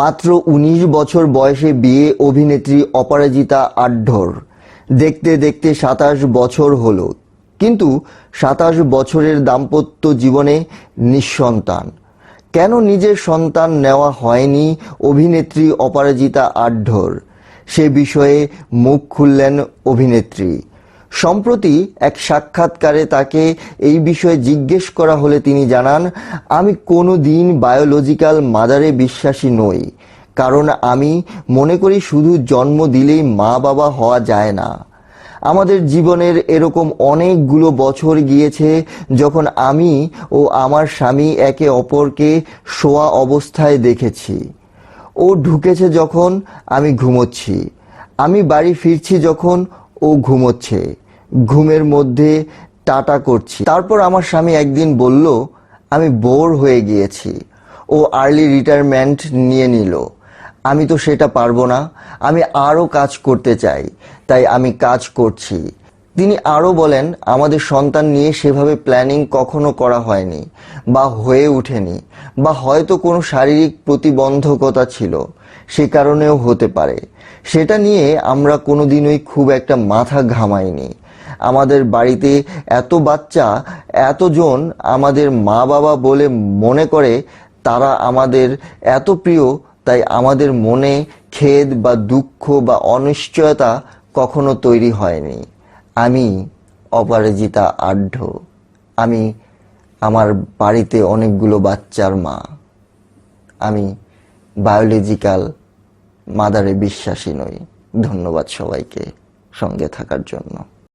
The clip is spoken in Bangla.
মাত্র ১৯ বছর বয়সে বিয়ে অভিনেত্রী অপরাজিতা আড্ডর। দেখতে দেখতে সাতাশ বছর হলো। কিন্তু সাতাশ বছরের দাম্পত্য জীবনে নিঃসন্তান। কেন নিজের সন্তান নেওয়া হয়নি অভিনেত্রী অপরাজিতা আড্ডর? সে বিষয়ে মুখ খুললেন অভিনেত্রী। সম্প্রতি এক সাক্ষাৎকারে তাকে এই বিষয়ে জিজ্ঞেস করা হলে তিনি জানান, আমি কোনো দিন বায়োলজিক্যাল মাদারে বিশ্বাসী নই। কারণ আমি মনে করি শুধু জন্ম দিলেই মা বাবা হওয়া যায় না। আমাদের জীবনের এরকম অনেকগুলো বছর গিয়েছে যখন আমি ও আমার স্বামী একে অপরকে শোয়া অবস্থায় দেখেছি। ও ঢুকেছে যখন আমি ঘুমোচ্ছি। আমি বাড়ি ফিরছি যখন ও ঘুমোচ্ছে। ঘুমের মধ্যে টাটা করছি। তারপর আমার স্বামী একদিন বলল, আমি বোর হয়ে গিয়েছি। ও আর্লি রিটায়ারমেন্ট নিয়ে নিল। আমি তো সেটা পারব না। আমি আরও কাজ করতে চাই। তাই আমি কাজ করছি। তিনি আরও বলেন, আমাদের সন্তান নিয়ে সেভাবে প্ল্যানিং কখনো করা হয়নি বা হয়ে ওঠেনি বা হয়তো কোনো শারীরিক প্রতিবন্ধকতা ছিল। সে কারণেও হতে পারে। সেটা নিয়ে আমরা কোনোদিনই খুব একটা মাথা ঘামাইনি। আমাদের বাড়িতে এত বাচ্চা, এতজন আমাদের মা বাবা বলে মনে করে, তারা আমাদের এত প্রিয়, তাই আমাদের মনে খেদ বা দুঃখ বা অনিশ্চয়তা কখনো তৈরি হয়নি। আমি অপরাজিতা আঢ্য আমি আমার বাড়িতে অনেকগুলো বাচ্চার মা। আমি বায়োলজিক্যাল মাদারে বিশ্বাসী নই। ধন্যবাদ সবাইকে সঙ্গে থাকার জন্য।